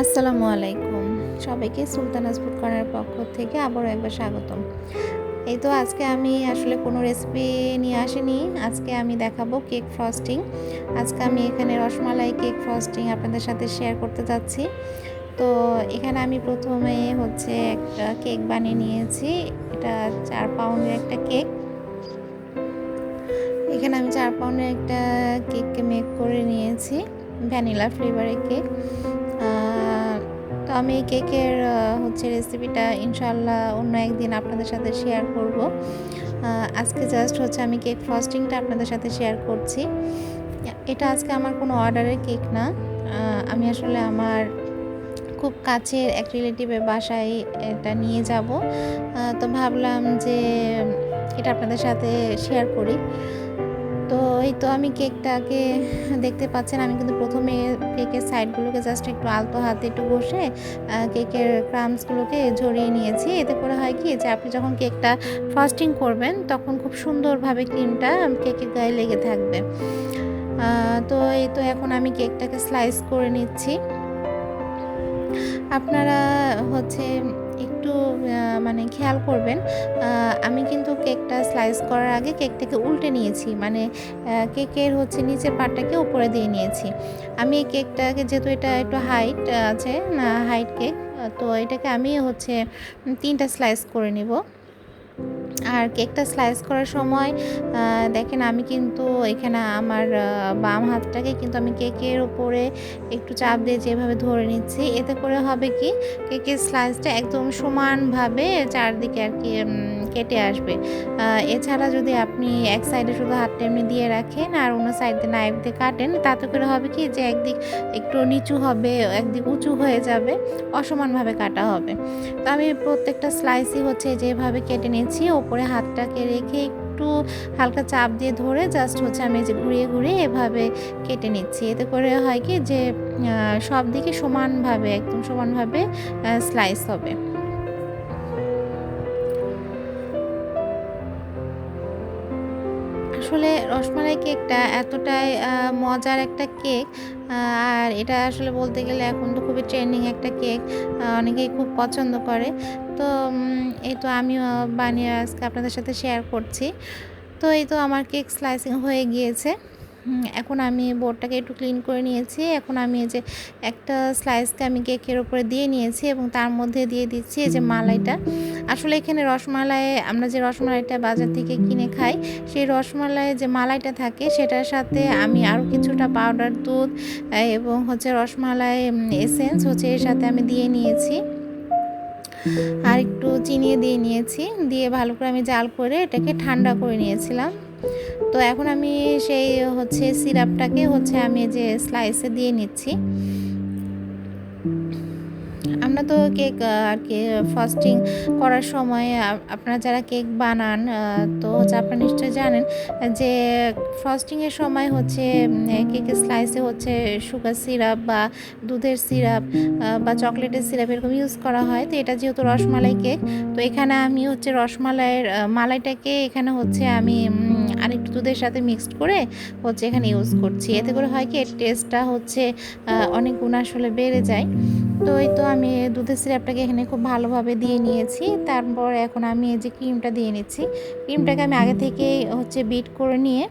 আসসালামু আলাইকুম। সবাইকে সুলতানাস ফুড কর্নার পক্ষ থেকে আবারও একবার স্বাগতম। এই তো আজকে আমি আসলে কোনো রেসিপি নিয়ে আসিনি। আজকে আমি দেখাবো কেক ফ্রস্টিং আজকে আমি এখানে রসমালাই কেক ফ্রস্টিং আপনাদের সাথে শেয়ার করতে যাচ্ছি। তো এখানে আমি প্রথমে হচ্ছে একটা কেক বানিয়ে নিয়েছি। এটা চার পাউন্ডের একটা কেক এখানে আমি চার পাউন্ডের একটা কেককে মেক করে নিয়েছি। ভ্যানিলা ফ্লেভারের কেক। তো আমি এই কেকের হচ্ছে রেসিপিটা ইনশাল্লাহ অন্য একদিন আপনাদের সাথে শেয়ার করব। আজকে জাস্ট হচ্ছে আমি কেক ফ্রস্টিংটা আপনাদের সাথে শেয়ার করছি। এটা আজকে আমার কোনো অর্ডারের কেক না। আমি আসলে আমার খুব কাছের এক রিলেটিভের বাসায় এটা নিয়ে যাব। তো ভাবলাম যে এটা আপনাদের সাথে শেয়ার করি। এই তো আমি কেকটাকে দেখতে পাচ্ছেন, আমি কিন্তু প্রথমে কেকের সাইডগুলোকে জাস্ট একটু আলতো হাতে একটু বসে কেকের ক্রামসগুলোকে ঝরিয়ে নিয়েছি। এতে করে হয় কি যে আপনি যখন কেকটা ফ্রস্টিং করবেন, তখন খুব সুন্দরভাবে ক্রিমটা কেকের গায়ে লেগে থাকবে। তো এই তো এখন আমি কেকটাকে স্লাইস করে নিচ্ছি। আপনারা হচ্ছে একটু মানে খেয়াল করবেন। আমি কিন্তু কেকটা স্লাইস করার আগে কেকটাকে উল্টে নিয়েছি। মানে কেকের হচ্ছে নিচের পাটটাকে উপরে দিয়ে নিয়েছি। আমি এই কেকটাকে যেহেতু এটা একটু হাইট আছে হাইট কেক তো এটাকে আমি হচ্ছে তিনটা স্লাইস করে নিব। আর কেকটা স্লাইস করার সময় দেখেন আমি কিন্তু এখানে আমার বাম হাতটাকে কিন্তু আমি কেকের উপরে একটু চাপ দিয়ে যেভাবে ধরে নিচ্ছি, এতে করে হবে কি, কেকের স্লাইসটা একদম সমানভাবে চারদিকে আর কি কেটে আসবে। এছাড়া যদি আপনি এক সাইডে শুধু হাতটা এমনি দিয়ে রাখেন আর অন্য সাইড নাইফ দিয়ে কাটেন, তাতে করে হবে কি যে একদিক একটু নিচু হবে, একদিক উঁচু হয়ে যাবে, অসমানভাবে কাটা হবে। তো আমি প্রত্যেকটা স্লাইসই হচ্ছে যেভাবে কেটে নিয়েছি, ওপরে হাতটাকে রেখে একটু হালকা চাপ দিয়ে ধরে জাস্ট হচ্ছে আমি যে ঘুরিয়ে ঘুরিয়ে এভাবে কেটে নিচ্ছি। এতে করে হয় কি যে সব দিকে সমানভাবে, একদম সমানভাবে স্লাইস হবে। আসলে রসমালাই কেকটা এতটাই মজার একটা কেক আর এটা আসলে বলতে গেলে এখন তো খুবই ট্রেন্ডিং একটা কেক অনেকেই খুব পছন্দ করে। তো এই তো আমিও বানিয়ে আজকে আপনাদের সাথে শেয়ার করছি। তো এই তো আমার কেক স্লাইসিং হয়ে গিয়েছে। এখন আমি বোর্ডটাকে একটু ক্লিন করে নিয়েছি। এখন আমি এই যে একটা স্লাইসকে আমি কেকের ওপরে দিয়ে নিয়েছি এবং তার মধ্যে দিয়ে দিচ্ছি এই যে মালাইটা। আসলে এখানে রসমালাই আমরা যে রসমালাইটা বাজার থেকে কিনে খাই, সেই রসমালাই যে মালাইটা থাকে, সেটার সাথে আমি আরও কিছুটা পাউডার, দুধ এবং হচ্ছে রসমালাই এসেন্স হচ্ছে এর সাথে আমি দিয়ে নিয়েছি। আর একটু চিনিয়ে দিয়ে নিয়েছি, দিয়ে ভালো করে আমি জাল করে এটাকে ঠান্ডা করে নিয়েছিলাম। তো এখন আমি সেই হচ্ছে সিরাপটাকে হচ্ছে আমি যে স্লাইসে দিয়ে নিচ্ছি। আমরা তো কেক আর কি ফাস্টিং করার সময় আপনারা যারা কেক বানান তো হচ্ছে আপনারা নিশ্চয়ই জানেন যে ফ্রস্টিংয়ের সময় হচ্ছে কেকের স্লাইসে হচ্ছে সুগার সিরাপ বা দুধের সিরাপ বা চকলেটের সিরাপ এরকম ইউজ করা হয়। তো এটা যেহেতু রসমালাই কেক, তো এখানে আমি হচ্ছে রসমালাইয়ের মালাইটাকে এখানে হচ্ছে আমি আরেকটু দুধের সাথে মিক্সড করে হচ্ছে এখানে ইউজ করছি। এতে করে হয় কি, এর টেস্টটা হচ্ছে অনেক গুণ আসলে বেড়ে যায়। তো এই তো আমি দুধের সিরাপটাকে এখানে খুব ভালোভাবে দিয়ে নিয়েছি। তারপর এখন আমি এই যে ক্রিমটা দিয়ে নিচ্ছি। ক্রিমটাকে আমি আগে থেকেই হচ্ছে বিট করে নিয়ে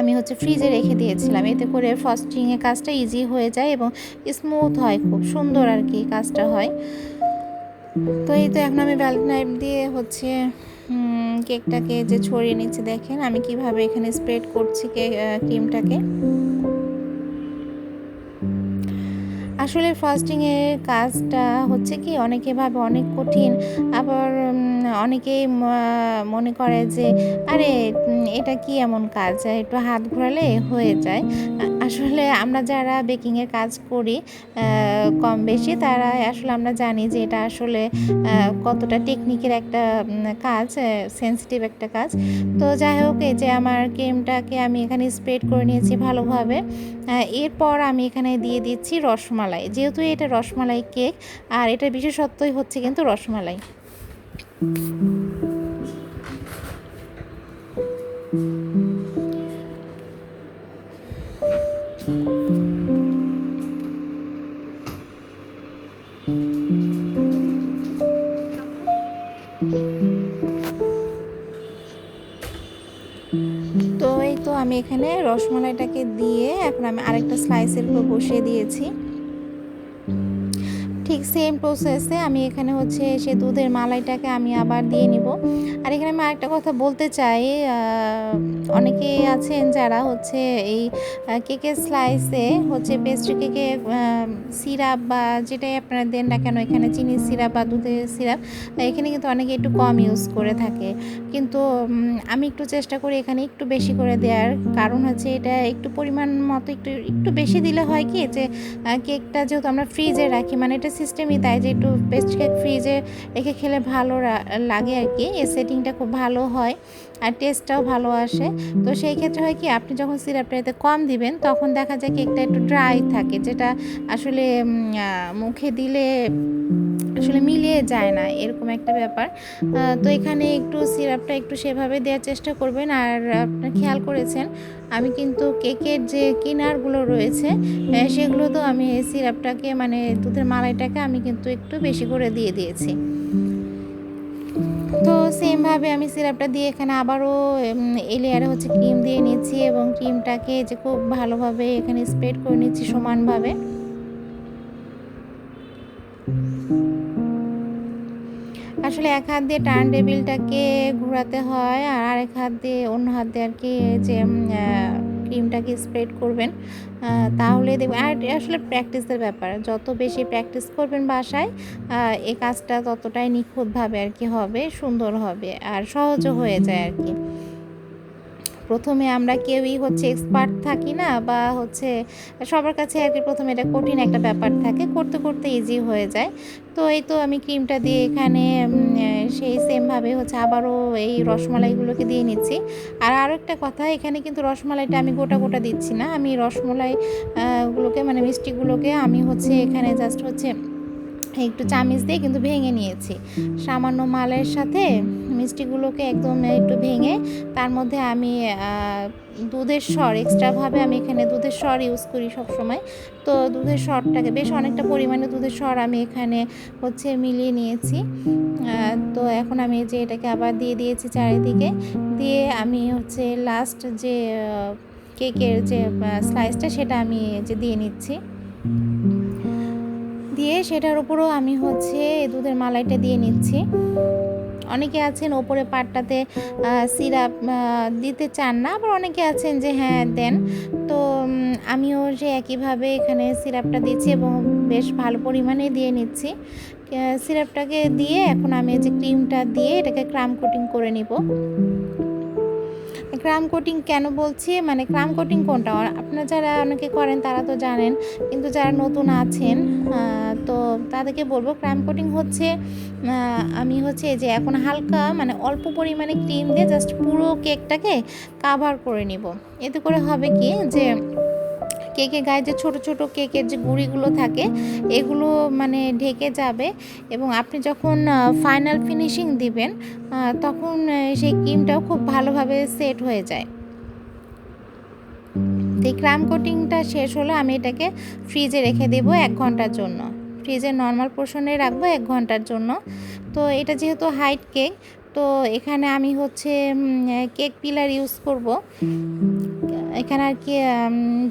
আমি হচ্ছে ফ্রিজে রেখে দিয়েছিলাম। এতে করে ফস্টিংয়ের কাজটা ইজি হয়ে যায় এবং স্মুথ হয়, খুব সুন্দর আর কি কাজটা হয়। তো এই তো এখন আমি ব্যালক নাইফ দিয়ে হচ্ছে কেকটাকে যে ছড়িয়ে নিচ্ছে, দেখেন আমি কীভাবে এখানে স্প্রেড করছি ক্রিমটাকে আসলে ফাস্টিংয়ের কাজটা হচ্ছে কি অনেকে ভাবে অনেক কঠিন আবার অনেকেই মনে করে যে, আরে এটা কি এমন কাজ? একটু হাত ঘোরালে হয়ে যায়। আসলে আমরা যারা বেকিংয়ের কাজ করি কম বেশি, তারা আসলে আমরা জানি যে, এটা আসলে কতটা টেকনিকের একটা কাজ সেন্সিটিভ একটা কাজ। তো যাই হোক, এই যে আমার ক্রিমটাকে আমি এখানে স্প্রেড করে নিয়েছি ভালোভাবে। এরপর আমি এখানে দিয়ে দিচ্ছি রসমালাই। যেহেতু এটা রসমালাই কেক আর এটা বিশেষত্বই হচ্ছে কিন্তু রসমালাই। তো এই তো আমি এখানে রসমালাইটাকে দিয়ে এখন আমি আরেকটা স্লাইসের উপর বসিয়ে দিয়েছি। ঠিক সেম প্রসেসে আমি এখানে হচ্ছে সে দুধের মালাইটাকে আমি আবার দিয়ে নিব। আর এখানে আমি আরেকটা কথা বলতে চাই অনেকে আছেন যারা হচ্ছে এই কেকের স্লাইসে হচ্ছে পেস্ট্রি কেকে সিরাপ বা যেটাই আপনারা দেন না কেন, এখানে চিনির সিরাপ বা দুধের সিরাপ এখানে কিন্তু অনেকে একটু কম ইউজ করে থাকে। কিন্তু আমি একটু চেষ্টা করি এখানে একটু বেশি করে দেওয়ার কারণ হচ্ছে এটা একটু পরিমাণ মতো একটু একটু বেশি দিলে হয় কি যে কেকটা যেহেতু আমরা ফ্রিজে রাখি মানে এটা সিস্টেমই তাই যে একটু পেস্ট কেক ফ্রিজে রেখে খেলে ভালো লাগে আর কি। এর সেটিংটা খুব ভালো হয় আর টেস্টটাও ভালো আসে। তো সেই ক্ষেত্রে হয় কি, আপনি যখন সিরাপটা এতে কম দিবেন, তখন দেখা যায় কেকটা একটু ড্রাই থাকে, যেটা আসলে মুখে দিলে আসলে মিলিয়ে যায় না, এরকম একটা ব্যাপার। তো এখানে একটু সিরাপটা একটু সেভাবে দেওয়ার চেষ্টা করবেন। আর আপনার খেয়াল করেছেন, আমি কিন্তু কেকের যে কিনারগুলো রয়েছে সেগুলো তো আমি সিরাপটাকে মানে দুধের মালাইটাকে আমি কিন্তু একটু বেশি করে দিয়ে দিয়েছি। তো সেমভাবে আমি সিরাপটা দিয়ে এখানে আবারও এই লেয়ারে হচ্ছে ক্রিম দিয়ে নিচ্ছি এবং ক্রিমটাকে যে খুব ভালোভাবে এখানে স্প্রেড করে নিচ্ছি সমানভাবে। আসলে এক হাত দিয়ে টার্ন টেবিলটাকে ঘোরাতে হয় আর আরেক হাত দিয়ে অন্য হাত দিয়ে আর কি যে ক্রিমটাকে স্প্রেড করবেন তাহলে দেখবেন, আর আসলে প্র্যাকটিসের ব্যাপার। যত বেশি প্র্যাকটিস করবেন বাসায় এই কাজটা ততটাই নিখুঁতভাবে আর কি হবে, সুন্দর হবে আর সহজও হয়ে যায় আর কি। প্রথমে আমরা কেউই হচ্ছে এক্সপার্ট থাকি না বা হচ্ছে সবার কাছে আর কি প্রথমে এটা কঠিন একটা ব্যাপার থাকে, করতে করতে ইজি হয়ে যায়। তো এই তো আমি ক্রিমটা দিয়ে এখানে সেই সেমভাবে হচ্ছে আবারও এই রসমালাইগুলোকে দিয়ে নিচ্ছি। আর আরও একটা কথা, এখানে কিন্তু রসমালাইটা আমি গোটা গোটা দিচ্ছি না। আমি রসমালাই গুলোকে মানে মিষ্টিগুলোকে আমি হচ্ছে এখানে জাস্ট হচ্ছে একটু চামিচ দিয়ে কিন্তু ভেঙে নিয়েছি। সামান্য মালের সাথে মিষ্টিগুলোকে একদম একটু ভেঙে তার মধ্যে আমি দুধের স্বর এক্সট্রাভাবে আমি এখানে দুধের স্বর ইউজ করি সব সময় তো দুধের স্বরটাকে বেশ অনেকটা পরিমাণে দুধের স্বর আমি এখানে হচ্ছে মিলিয়ে নিয়েছি। তো এখন আমি যে এটাকে আবার দিয়ে দিয়েছি চারিদিকে। দিয়ে আমি হচ্ছে লাস্ট যে কেকের যে স্লাইসটা সেটা আমি যে দিয়ে নিচ্ছি। দিয়ে সেটার উপরও আমি হচ্ছে দুধের মালাইটা দিয়ে নিচ্ছি। অনেকে আছেন ওপরে পাটটাতে সিরাপ দিতে চান না, আবার অনেকে আছেন যে হ্যাঁ দেন। তো আমিও যে একইভাবে এখানে সিরাপটা দিচ্ছি এবং বেশ ভালো পরিমাণে দিয়ে নিচ্ছি। সিরাপটাকে দিয়ে এখন আমি যে ক্রিমটা দিয়ে এটাকে ক্রাম কোটিং করে নিব। ক্রাম কোটিং কেন বলছি? মানে ক্রাম কোটিং কোনটা? আপনারা যারা অনেকে করেন তারা তো জানেন, কিন্তু যারা নতুন আছেন তো তাদেরকে বলব ক্রাম কোটিং হচ্ছে আমি হচ্ছে যে এখন হালকা মানে অল্প পরিমাণে ক্রিম দিয়ে জাস্ট পুরো কেকটাকে কাভার করে নিব। এতে করে হবে কি যে কেকের গায়ে যে ছোট ছোট কেকের যে গুঁড়িগুলো থাকে, এগুলো মানে ঢেকে যাবে এবং আপনি যখন ফাইনাল ফিনিশিং দিবেন তখন সেই ক্রিমটাও খুব ভালোভাবে সেট হয়ে যায়। এই ক্রাম কোটিংটা শেষ হলে আমি এটাকে ফ্রিজে রেখে দেব এক ঘণ্টার জন্য। ফ্রিজে নর্মাল পোর্শনে রাখব এক ঘণ্টার জন্য। তো এটা যেহেতু হাইট কেক তো এখানে আমি হচ্ছে কেক পিলার ইউজ করব। এখানে আর কি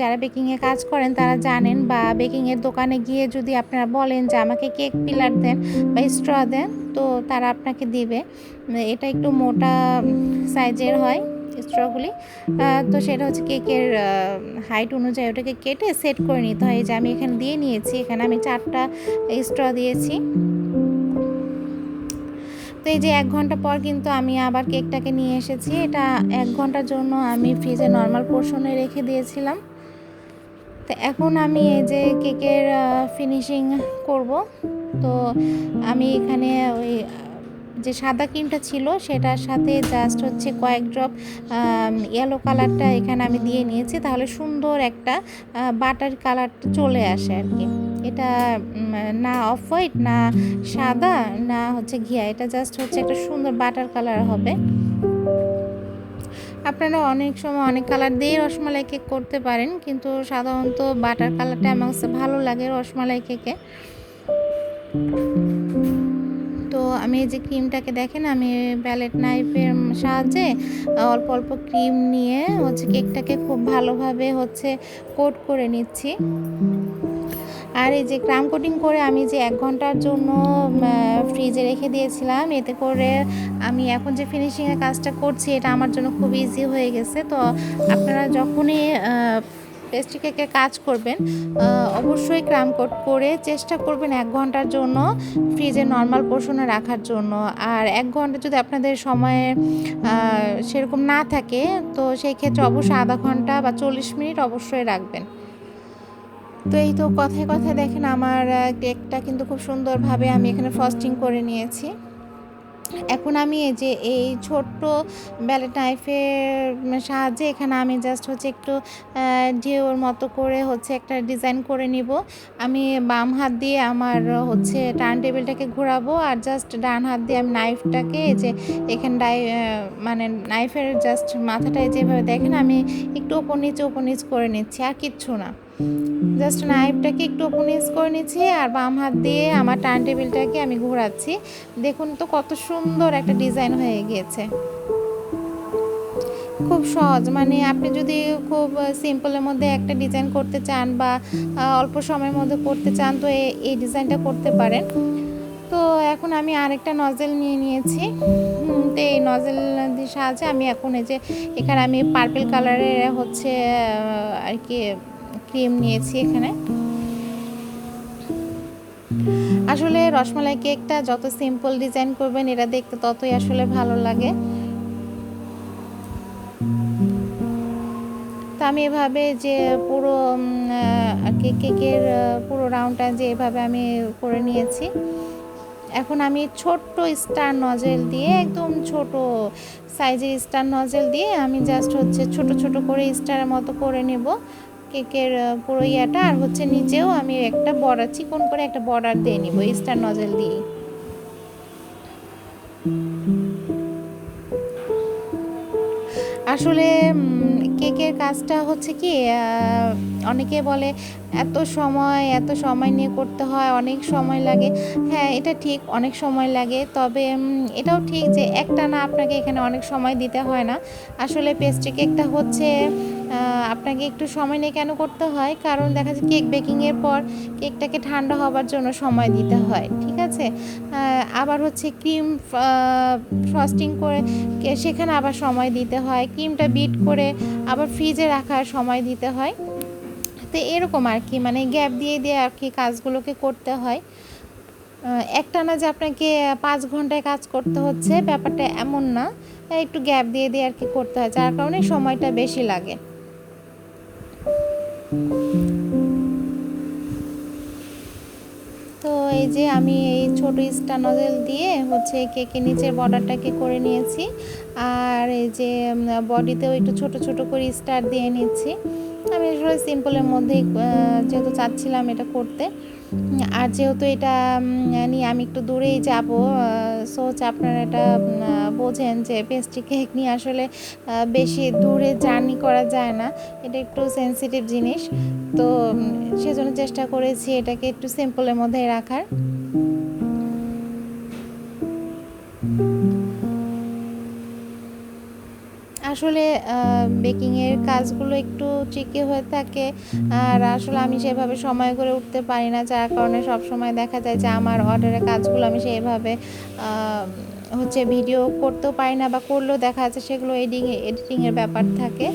যারা বেকিংয়ে কাজ করেন তারা জানেন বা বেকিংয়ের দোকানে গিয়ে যদি আপনারা বলেন যে আমাকে কেক পিলার দেন বা স্ট্র দেন, তো তারা আপনাকে দিবে। এটা একটু মোটা সাইজের হয় স্ট্রগুলি তো সেটা হচ্ছে কেকের হাইট অনুযায়ী ওটাকে কেটে সেট করে নিতে হয়। যে আমি এখানে দিয়ে নিয়েছি, এখানে আমি চারটা স্ট্র দিয়েছি। তো এই যে এক ঘণ্টা পর কিন্তু আমি আবার কেকটাকে নিয়ে এসেছি। এটা এক ঘণ্টার জন্য আমি ফ্রিজে নর্মাল পোর্শনে রেখে দিয়েছিলাম। তো এখন আমি এই যে কেকের ফিনিশিং করব। তো আমি এখানে ওই, যে সাদা ক্রিমটা ছিল সেটার সাথে জাস্ট হচ্ছে কয়েক ড্রপ ইয়েলো কালারটা এখানে আমি দিয়ে নিয়েছি। তাহলে সুন্দর একটা বাটার কালারটা চলে আসে আর কি। এটা না অফ হোয়াইট, না সাদা, না হচ্ছে ঘিয়া। এটা জাস্ট হচ্ছে একটা সুন্দর বাটার কালার হবে। আপনারা অনেক সময় অনেক কালার দিয়ে রসমালাই কেক করতে পারেন, কিন্তু সাধারণত বাটার কালারটা আমার কাছে ভালো লাগে রসমালাই কেকে তো আমি এই যে ক্রিমটাকে দেখেন, আমি ব্যালেট নাইফের সাহায্যে অল্প অল্প ক্রিম নিয়ে হচ্ছে কেকটাকে খুব ভালোভাবে হচ্ছে কোট করে নিচ্ছি। আর এই যে ক্রাম কোটিং করে আমি যে এক ঘণ্টার জন্য ফ্রিজে রেখে দিয়েছিলাম, এতে করে আমি এখন যে ফিনিশিংয়ের কাজটা করছি, এটা আমার জন্য খুব ইজি হয়ে গেছে। তো আপনারা যখনই পেস্ট্রি কেকের কাজ করবেন অবশ্যই ক্রাম কোট করে চেষ্টা করবেন এক ঘণ্টার জন্য ফ্রিজে নর্মাল পোর্শনে রাখার জন্য। আর এক ঘণ্টা যদি আপনাদের সময়ে সেরকম না থাকে, তো সেই ক্ষেত্রে অবশ্যই আধা ঘণ্টা বা চল্লিশ মিনিট অবশ্যই রাখবেন। তো এই তো কথায় কথায় দেখেন আমার কেকটা কিন্তু খুব সুন্দরভাবে আমি এখানে ফ্রস্টিং করে নিয়েছি। এখন আমি যে এই ছোট্ট ব্যালেট নাইফের সাহায্যে এখানে আমি জাস্ট হচ্ছে একটু ঢেউর মতো করে হচ্ছে একটা ডিজাইন করে নিব। আমি বাম হাত দিয়ে আমার হচ্ছে টার্ন টেবিলটাকে ঘোরাবো আর জাস্ট ডান হাত দিয়ে আমি নাইফটাকে যে এখানে ডাই মানে নাইফের জাস্ট মাথাটায় যেভাবে দেখেন আমি একটু ওপর নিচে, ওপর নিচ করে নিচ্ছি আর কিচ্ছু না। জাস্ট নাইফটাকে একটু ওপর নিচ করে নিচ্ছি আর বাম হাত দিয়ে আমার টার্ন টেবিলটাকে আমি ঘোরাচ্ছি। দেখুন তো কত সুন্দর একটা ডিজাইন হয়ে গিয়েছে। খুব সহজ মানে আপনি যদি খুব সিম্পলের মধ্যে একটা ডিজাইন করতে চান বা অল্প সময়ের মধ্যে করতে চান তো এই ডিজাইনটা করতে পারেন। তো এখন আমি আরেকটা নজেল নিয়ে নিয়েছি। তো এই নজেল সাহায্যে আমি এখন এই যে, এখানে আমি পার্পেল কালারের হচ্ছে আর কি ক্রিম নিয়েছি এখানে। আসলে রসমালাই কেকটা যত সিম্পল ডিজাইন করবেন, এরা দেখতে ততই আসলে ভালো লাগে। তো আমি এভাবে যে পুরো কেকের পুরো রাউন্ডটা যে এভাবে আমি করে নিয়েছি। এখন আমি ছোট্ট স্টার নজেল দিয়ে, একদম ছোট সাইজের স্টার নজেল দিয়ে আমি জাস্ট হচ্ছে ছোট ছোট করে স্টারের মতো করে নেব। কেকের পুরো ইয়াটা আর হচ্ছে নিচেও আমি একটা বর্ডার চিকন করে একটা বর্ডার দিয়ে নিব স্টার নজেল দিয়ে আসলে কেকের কাজটা হচ্ছে কি অনেকে বলে এত সময় এত সময় নিয়ে করতে হয়, অনেক সময় লাগে। হ্যাঁ এটা ঠিক, অনেক সময় লাগে, তবে এটাও ঠিক যে একটা না আপনাকে এখানে অনেক সময় দিতে হয় না। আসলে পেস্ট্রি কেকটা হচ্ছে আপনাকে একটু সময় নিয়ে কেন করতে হয়? কারণ দেখা যায় কেক বেকিংয়ের পর কেকটাকে ঠান্ডা হবার জন্য সময় দিতে হয়, ঠিক আছে? আবার হচ্ছে ক্রিম ফ্রস্টিং করে সেখানে আবার সময় দিতে হয়, ক্রিমটা বিট করে আবার ফ্রিজে রাখার সময় দিতে হয়। তো এরকম আর কি মানে গ্যাপ দিয়ে দিয়ে আর কি কাজগুলোকে করতে হয়। একটা না যে আপনাকে পাঁচ ঘন্টায় কাজ করতে হচ্ছে, ব্যাপারটা এমন না। একটু গ্যাপ দিয়ে দিয়ে আর কি করতে হয়, যার কারণে সময়টা বেশি লাগে। তো এই যে আমি এই ছোট স্টার নজেল দিয়ে হচ্ছে কেকের নিচের বর্ডারটাকে করে নিয়েছি। আর এই যে বডিতেও একটু ছোট ছোট করে স্টার দিয়ে নিচ্ছি। আমি আসলে সিম্পলের মধ্যেই যেহেতু চাচ্ছিলাম এটা করতে আর যেহেতু এটা নিয়ে আমি একটু দূরেই যাব সোচ আপনারা এটা বোঝেন যে পেস্ট্রি কেক নিয়ে আসলে বেশি দূরে জার্নি করা যায় না। এটা একটু সেন্সিটিভ জিনিস। তো সেজন্য চেষ্টা করেছি এটাকে একটু সিম্পলের মধ্যে রাখার। আসলে বেকিংয়ের কাজগুলো একটু ট্রিকি হয়ে থাকে। আর আসলে আমি সেভাবে সময় করে উঠতে পারি না, যার কারণে সব সময় দেখা যায় যে আমার অর্ডারের কাজগুলো আমি সেভাবে হচ্ছে ভিডিও করতেও পারি না বা করলেও দেখা যাচ্ছে সেগুলো এডিং এডিটিংয়ের ব্যাপার থাকে।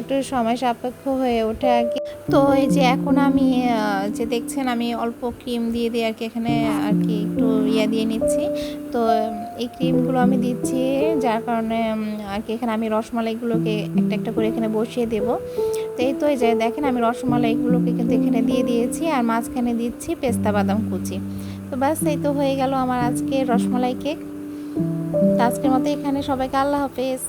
একটু সময় সাপেক্ষ হয়ে ওঠে আর কি। তো এই যে এখন আমি যে দেখছেন আমি অল্প ক্রিম দিয়ে দিয়ে আর কি এখানে আর কি একটু ইয়া দিয়ে নিচ্ছি। তো এই ক্রিমগুলো আমি দিচ্ছি যার কারণে আর কি এখানে আমি রসমালাইগুলোকে একটা একটা করে এখানে বসিয়ে দেব। তো এই তো এই যে দেখেন আমি রসমালাইগুলোকে কিন্তু এখানে দিয়ে দিয়েছি আর মাঝখানে দিচ্ছি পেস্তা বাদাম কুচি। তো ব্যাস, এই তো হয়ে গেল আমার আজকে রসমালাই কেক। তো আজকের মতো এখানে সবাইকে আল্লাহ হাফেজ।